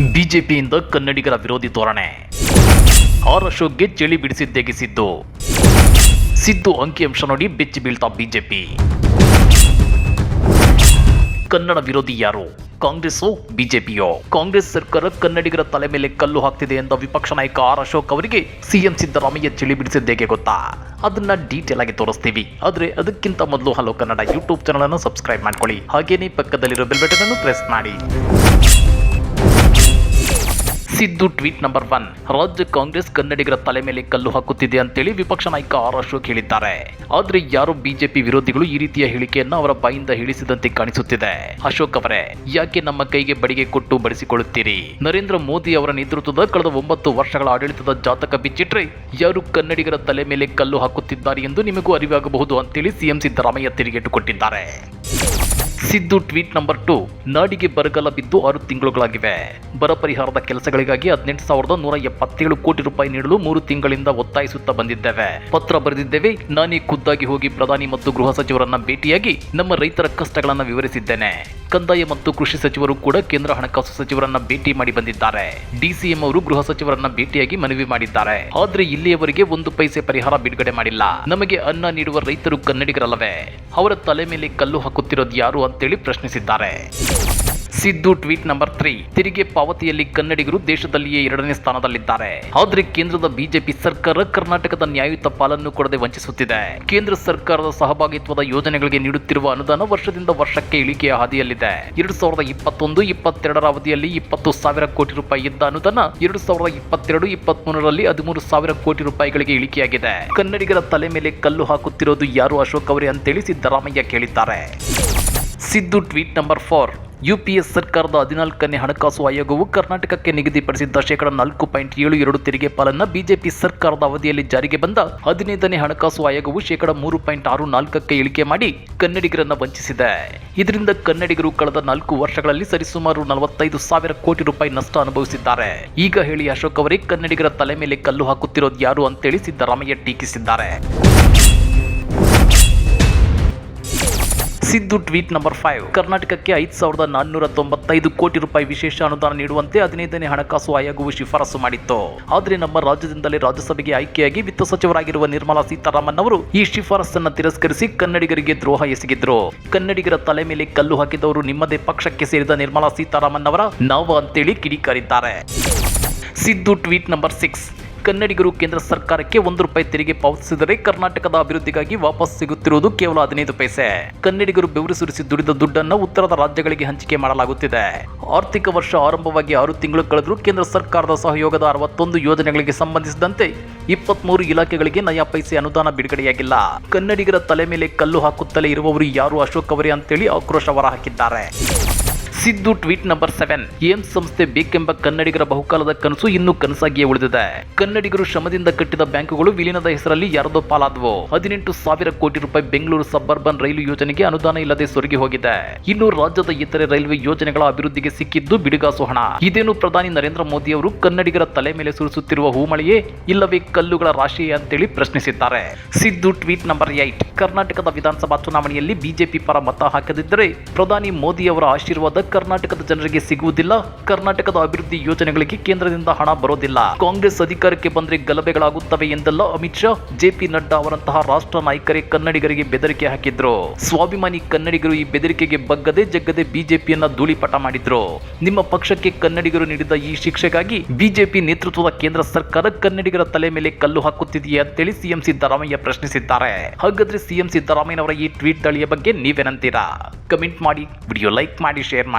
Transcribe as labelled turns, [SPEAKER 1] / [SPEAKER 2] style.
[SPEAKER 1] ಬಿಜೆಪಿಯಿಂದ ಕನ್ನಡಿಗರ ವಿರೋಧಿ ಧೋರಣೆ ಆರ್ ಅಶೋಕ್ಗೆ ಚಳಿ ಬಿಡಿಸಿದ್ದೇಗೆ ಸಿದ್ದು ಸಿದ್ದು ಅಂಕಿಅಂಶ ನೋಡಿ ಬೆಚ್ಚಿ ಬೀಳ್ತಾ ಬಿಜೆಪಿ. ಕನ್ನಡ ವಿರೋಧಿ ಯಾರು? ಕಾಂಗ್ರೆಸ್ಸು ಬಿಜೆಪಿಯೋ? ಕಾಂಗ್ರೆಸ್ ಸರ್ಕಾರ ಕನ್ನಡಿಗರ ತಲೆ ಮೇಲೆ ಕಲ್ಲು ಹಾಕ್ತಿದೆ ಎಂದ ವಿಪಕ್ಷ ನಾಯಕ ಆರ್ ಅಶೋಕ್ ಅವರಿಗೆ ಸಿಎಂ ಸಿದ್ದರಾಮಯ್ಯ ಚಳಿ ಬಿಡಿಸಿದ್ದೇಗೆ ಗೊತ್ತಾ? ಅದನ್ನ ಡೀಟೇಲ್ ಆಗಿ ತೋರಿಸ್ತೀವಿ. ಆದ್ರೆ ಅದಕ್ಕಿಂತ ಮೊದಲು ಹಲೋ ಕನ್ನಡ ಯೂಟ್ಯೂಬ್ ಚಾನಲ್ ಅನ್ನು ಸಬ್ಸ್ಕ್ರೈಬ್ ಮಾಡ್ಕೊಳ್ಳಿ. ಹಾಗೇನೇ ಪಕ್ಕದಲ್ಲಿರೋ ಬೆಲ್ ಬಟನ್ ಅನ್ನು ಪ್ರೆಸ್ ಮಾಡಿ. Siddu tweet number one. ರಾಜ್ಯ ಕಾಂಗ್ರೆಸ್ ಕನ್ನಡಿಗರ ತಲೆ ಮೇಲೆ ಕಲ್ಲು ಹಾಕುತ್ತಿದೆ ಅಂತೇಳಿ ವಿಪಕ್ಷ ನಾಯಕ ಆರ್ ಅಶೋಕ್ ಹೇಳಿದ್ದಾರೆ. ಆದ್ರೆ ಯಾರು ಬಿಜೆಪಿ ವಿರೋಧಿಗಳು ಈ ರೀತಿಯ ಹೇಳಿಕೆಯನ್ನ ಅವರ ಬಾಯಿಂದ ಹೇಳಿಸಿದಂತೆ ಕಾಣಿಸುತ್ತಿದೆ. ಅಶೋಕ್ ಅವರೇ, ಯಾಕೆ ನಮ್ಮ ಕೈಗೆ ಬಡಿಗೆ ಕೊಟ್ಟು ಬಡಿಸಿಕೊಳ್ಳುತ್ತೀರಿ? ನರೇಂದ್ರ ಮೋದಿ ಅವರ ನೇತೃತ್ವದ ಕಳೆದ ಒಂಬತ್ತು ವರ್ಷಗಳ ಆಡಳಿತದ ಜಾತಕ ಬಿಚ್ಚಿಟ್ರೆ ಯಾರು ಕನ್ನಡಿಗರ ತಲೆ ಮೇಲೆ ಕಲ್ಲು ಹಾಕುತ್ತಿದ್ದಾರೆ ಎಂದು ನಿಮಗೂ ಅರಿವಾಗಬಹುದು ಅಂತೇಳಿ ಸಿಎಂ ಸಿದ್ದರಾಮಯ್ಯ ತಿರುಗೇಟು ಕೊಟ್ಟಿದ್ದಾರೆ. ಸಿದ್ದು ಟ್ವೀಟ್ ನಂಬರ್ ಟು, ನಾಡಿಗೆ ಬರಗಾಲ ಬಿದ್ದು ಆರು ತಿಂಗಳುಗಳಾಗಿವೆ. ಬರ ಪರಿಹಾರದ ಕೆಲಸಗಳಿಗಾಗಿ ಹದಿನೆಂಟು ಸಾವಿರದ ನೂರ ಎಪ್ಪತ್ತೇಳು ಕೋಟಿ ರೂಪಾಯಿ ನೀಡಲು ಮೂರು ತಿಂಗಳಿಂದ ಒತ್ತಾಯಿಸುತ್ತಾ ಬಂದಿದ್ದೇವೆ. ಪತ್ರ ಬರೆದಿದ್ದೇವೆ, ನಾನೇ ಖುದ್ದಾಗಿ ಹೋಗಿ ಪ್ರಧಾನಿ ಮತ್ತು ಗೃಹ ಸಚಿವರನ್ನ ಭೇಟಿಯಾಗಿ ನಮ್ಮ ರೈತರ ಕಷ್ಟಗಳನ್ನ ವಿವರಿಸಿದ್ದೇನೆ. ಕಂದಾಯ ಮತ್ತು ಕೃಷಿ ಸಚಿವರು ಕೂಡ ಕೇಂದ್ರ ಹಣಕಾಸು ಸಚಿವರನ್ನ ಭೇಟಿ ಮಾಡಿ ಬಂದಿದ್ದಾರೆ. ಡಿಸಿಎಂ ಅವರು ಗೃಹ ಸಚಿವರನ್ನ ಭೇಟಿಯಾಗಿ ಮನವಿ ಮಾಡಿದ್ದಾರೆ. ಆದ್ರೆ ಇಲ್ಲಿಯವರೆಗೆ ಒಂದು ಪೈಸೆ ಪರಿಹಾರ ಬಿಡುಗಡೆ ಮಾಡಿಲ್ಲ. ನಮಗೆ ಅನ್ನ ನೀಡುವ ರೈತರು ಕನ್ನಡಿಗರಲ್ಲವೇ? ಅವರ ತಲೆ ಮೇಲೆ ಕಲ್ಲು ಹಾಕುತ್ತಿರೋದು ಯಾರು ಅಂತೇಳಿ ಪ್ರಶ್ನಿಸಿದ್ದಾರೆ. ಸಿದ್ದು ಟ್ವೀಟ್ ನಂಬರ್ ತ್ರೀ, ತೆರಿಗೆ ಪಾವತಿಯಲ್ಲಿ ಕನ್ನಡಿಗರು ದೇಶದಲ್ಲಿಯೇ ಎರಡನೇ ಸ್ಥಾನದಲ್ಲಿದ್ದಾರೆ. ಆದ್ರೆ ಕೇಂದ್ರದ ಬಿಜೆಪಿ ಸರ್ಕಾರ ಕರ್ನಾಟಕದ ನ್ಯಾಯಯುತ ಪಾಲನ್ನು ಕೊಡದೆ ವಂಚಿಸುತ್ತಿದೆ. ಕೇಂದ್ರ ಸರ್ಕಾರದ ಸಹಭಾಗಿತ್ವದ ಯೋಜನೆಗಳಿಗೆ ನೀಡುತ್ತಿರುವ ಅನುದಾನ ವರ್ಷದಿಂದ ವರ್ಷಕ್ಕೆ ಇಳಿಕೆಯ ಹಾದಿಯಲ್ಲಿದೆ. ಎರಡು ಸಾವಿರದ ಇಪ್ಪತ್ತೊಂದು, ಇಪ್ಪತ್ತೆರಡರ ಅವಧಿಯಲ್ಲಿ ಇಪ್ಪತ್ತು ಸಾವಿರ ಕೋಟಿ ರೂಪಾಯಿ ಇದ್ದ ಅನುದಾನ ಎರಡು ಸಾವಿರದ ಇಪ್ಪತ್ತೆರಡು, ಇಪ್ಪತ್ಮೂರರಲ್ಲಿ ಹದಿಮೂರು ಸಾವಿರ ಕೋಟಿ ರೂಪಾಯಿಗಳಿಗೆ ಇಳಿಕೆಯಾಗಿದೆ. ಕನ್ನಡಿಗರ ತಲೆ ಮೇಲೆ ಕಲ್ಲು ಹಾಕುತ್ತಿರೋದು ಯಾರು ಅಶೋಕ್ ಅವರೇ ಅಂತೇಳಿ ಸಿದ್ದರಾಮಯ್ಯ ಕೇಳಿದ್ದಾರೆ. Siddu tweet number four. S ಸರ್ಕಾರದ ಹದಿನಾಲ್ಕನೇ ಹಣಕಾಸು ಆಯೋಗವು ಕರ್ನಾಟಕಕ್ಕೆ ನಿಗದಿಪಡಿಸಿದ್ದ ಶೇಕಡ ನಾಲ್ಕು ಪಾಯಿಂಟ್ ಏಳು ಎರಡು ತೆರಿಗೆ ಪಾಲನ್ನ ಬಿಜೆಪಿ ಸರ್ಕಾರದ ಅವಧಿಯಲ್ಲಿ ಜಾರಿಗೆ ಬಂದ ಹದಿನೈದನೇ ಹಣಕಾಸು ಆಯೋಗವು ಶೇಕಡ ಮೂರು ಪಾಯಿಂಟ್ ಆರು ನಾಲ್ಕಕ್ಕೆ ಇಳಿಕೆ ಮಾಡಿ ಕನ್ನಡಿಗರನ್ನ ವಂಚಿಸಿದೆ. ಇದರಿಂದ ಕನ್ನಡಿಗರು ಕಳೆದ ನಾಲ್ಕು ವರ್ಷಗಳಲ್ಲಿ ಸರಿಸುಮಾರು ನಲವತ್ತೈದು ಸಾವಿರ ಕೋಟಿ ರೂಪಾಯಿ ನಷ್ಟ ಅನುಭವಿಸಿದ್ದಾರೆ. ಈಗ ಹೇಳಿ ಅಶೋಕ್ ಅವರೇ ಕನ್ನಡಿಗರ ತಲೆ ಮೇಲೆ ಕಲ್ಲು ಹಾಕುತ್ತಿರೋದು ಯಾರು ಅಂತೇಳಿ ಸಿದ್ದರಾಮಯ್ಯ ಟೀಕಿಸಿದ್ದಾರೆ. ಸಿದ್ದು ಟ್ವೀಟ್ ನಂಬರ್ ಫೈವ್ ಕರ್ನಾಟಕಕ್ಕೆ ಐದು ಸಾವಿರದ ನಾನ್ನೂರ ತೊಂಬತ್ತೈದು ಕೋಟಿ ರೂಪಾಯಿ ವಿಶೇಷ ಅನುದಾನ ನೀಡುವಂತೆ ಹದಿನೈದನೇ ಹಣಕಾಸು ಆಯೋಗವು ಶಿಫಾರಸು ಮಾಡಿತ್ತು. ಆದರೆ ನಮ್ಮ ರಾಜ್ಯದಿಂದಲೇ ರಾಜ್ಯಸಭೆಗೆ ಆಯ್ಕೆಯಾಗಿ ವಿತ್ತ ಸಚಿವರಾಗಿರುವ ನಿರ್ಮಲಾ ಸೀತಾರಾಮನ್ ಅವರು ಈ ಶಿಫಾರಸನ್ನು ತಿರಸ್ಕರಿಸಿ ಕನ್ನಡಿಗರಿಗೆ ದ್ರೋಹ ಎಸಗಿದ್ರು. ಕನ್ನಡಿಗರ ತಲೆ ಮೇಲೆ ಕಲ್ಲು ಹಾಕಿದವರು ನಿಮ್ಮದೇ ಪಕ್ಷಕ್ಕೆ ಸೇರಿದ ನಿರ್ಮಲಾ ಸೀತಾರಾಮನ್ ಅವರ ನಾವು ಅಂತೇಳಿ ಕಿಡಿಕಾರಿದ್ದಾರೆ. ಸಿದ್ದು ಟ್ವೀಟ್ ನಂಬರ್ ಸಿಕ್ಸ್ ಕನ್ನಡಿಗರು ಕೇಂದ್ರ ಸರ್ಕಾರಕ್ಕೆ ಒಂದು ರೂಪಾಯಿ ತೆರಿಗೆ ಪಾವತಿಸಿದರೆ ಕರ್ನಾಟಕದ ಅಭಿವೃದ್ಧಿಗಾಗಿ ವಾಪಸ್ ಸಿಗುತ್ತಿರುವುದು ಕೇವಲ ಹದಿನೈದು ಪೈಸೆ. ಕನ್ನಡಿಗರು ಬೆವರು ಸುರಿಸಿ ದುಡಿದ ದುಡ್ಡನ್ನು ಉತ್ತರದ ರಾಜ್ಯಗಳಿಗೆ ಹಂಚಿಕೆ ಮಾಡಲಾಗುತ್ತಿದೆ. ಆರ್ಥಿಕ ವರ್ಷ ಆರಂಭವಾಗಿ ಆರು ತಿಂಗಳು ಕಳೆದರೂ ಕೇಂದ್ರ ಸರ್ಕಾರದ ಸಹಯೋಗದ ಅರವತ್ತೊಂದು ಯೋಜನೆಗಳಿಗೆ ಸಂಬಂಧಿಸಿದಂತೆ ಇಪ್ಪತ್ಮೂರು ಇಲಾಖೆಗಳಿಗೆ ನಯಾ ಪೈಸೆ ಅನುದಾನ ಬಿಡುಗಡೆಯಾಗಿಲ್ಲ. ಕನ್ನಡಿಗರ ತಲೆ ಮೇಲೆ ಕಲ್ಲು ಹಾಕುತ್ತಲೇ ಇರುವವರು ಯಾರು ಅಶೋಕ್ ಅವರೇ ಅಂತೇಳಿ ಆಕ್ರೋಶ ಹೊರಹಾಕಿದ್ದಾರೆ. Siddu tweet number seven. AIIMS ಸಂಸ್ಥೆ ಬೇಕೆಂಬ ಕನ್ನಡಿಗರ ಬಹುಕಾಲದ ಕನಸು ಇನ್ನೂ ಕನಸಾಗಿಯೇ ಉಳಿದಿದೆ. ಕನ್ನಡಿಗರು ಶ್ರಮದಿಂದ ಕಟ್ಟಿದ ಬ್ಯಾಂಕುಗಳು ವಿಲೀನದ ಹೆಸರಲ್ಲಿ ಯಾರದೋ ಪಾಲಾದವು. ಹದಿನೆಂಟು ಸಾವಿರ ಕೋಟಿ ರೂಪಾಯಿ ಬೆಂಗಳೂರು ಸಬ್ಬರ್ಬನ್ ರೈಲು ಯೋಜನೆಗೆ ಅನುದಾನ ಇಲ್ಲದೆ ಸೊರಗಿ ಹೋಗಿದೆ. ಇನ್ನು ರಾಜ್ಯದ ಇತರೆ ರೈಲ್ವೆ ಯೋಜನೆಗಳ ಅಭಿವೃದ್ಧಿಗೆ ಸಿಕ್ಕಿದ್ದು ಬಿಡುಗಾಸು ಹಣ. ಇದೇನು ಪ್ರಧಾನಿ ನರೇಂದ್ರ ಮೋದಿ ಅವರು ಕನ್ನಡಿಗರ ತಲೆ ಮೇಲೆ ಸುರಿಸುತ್ತಿರುವ ಹೂಮಳೆಯೇ? ಇಲ್ಲವೇ ಕಲ್ಲುಗಳ ರಾಶಿಯೇ ಅಂತೇಳಿ ಪ್ರಶ್ನಿಸಿದ್ದಾರೆ. ಸಿದ್ದು ಟ್ವೀಟ್ ನಂಬರ್ ಏಟ್ ಕರ್ನಾಟಕದ ವಿಧಾನಸಭಾ ಚುನಾವಣೆಯಲ್ಲಿ ಬಿಜೆಪಿ ಪರ ಮತ ಹಾಕದಿದ್ದರೆ ಪ್ರಧಾನಿ ಮೋದಿ ಅವರ ಆಶೀರ್ವಾದ ಕರ್ನಾಟಕದ ಜನರಿಗೆ ಸಿಗುವುದಿಲ್ಲ. ಕರ್ನಾಟಕದ ಅಭಿವೃದ್ಧಿ ಯೋಜನೆಗಳಿಗೆ ಕೇಂದ್ರದಿಂದ ಹಣ ಬರೋದಿಲ್ಲ. ಕಾಂಗ್ರೆಸ್ ಅಧಿಕಾರಕ್ಕೆ ಬಂದ್ರೆ ಗಲಭೆಗಳಾಗುತ್ತವೆ ಎಂದೆಲ್ಲ ಅಮಿತ್ ಶಾ? ಜೆಪಿ ನಡ್ಡಾ ಅವರಂತಹ ರಾಷ್ಟ್ರ ನಾಯಕರೇ ಕನ್ನಡಿಗರಿಗೆ ಬೆದರಿಕೆ ಹಾಕಿದ್ರು. ಸ್ವಾಭಿಮಾನಿ ಕನ್ನಡಿಗರು ಈ ಬೆದರಿಕೆಗೆ ಬಗ್ಗದೆ ಜಗ್ಗದೆ ಬಿಜೆಪಿಯನ್ನ ಧೂಳಿಪಟ ಮಾಡಿದ್ರು. ನಿಮ್ಮ ಪಕ್ಷಕ್ಕೆ ಕನ್ನಡಿಗರು ನೀಡಿದ ಈ ಶಿಕ್ಷೆಗಾಗಿ ಬಿಜೆಪಿ ನೇತೃತ್ವದ ಕೇಂದ್ರ ಸರ್ಕಾರ ಕನ್ನಡಿಗರ ತಲೆ ಮೇಲೆ ಕಲ್ಲು ಹಾಕುತ್ತಿದೆಯೇ ಅಂತೇಳಿ ಸಿಎಂ ಸಿದ್ದರಾಮಯ್ಯ ಪ್ರಶ್ನಿಸಿದ್ದಾರೆ. ಹಾಗಾದ್ರೆ ಸಿಎಂ ಸಿದ್ದರಾಮಯ್ಯನವರ ಈ ಟ್ವೀಟ್ ತಳಿಯ ಬಗ್ಗೆ ನೀವೇನಂತೀರಾ? ಕಮೆಂಟ್ ಮಾಡಿ, ವಿಡಿಯೋ ಲೈಕ್ ಮಾಡಿ, ಶೇರ್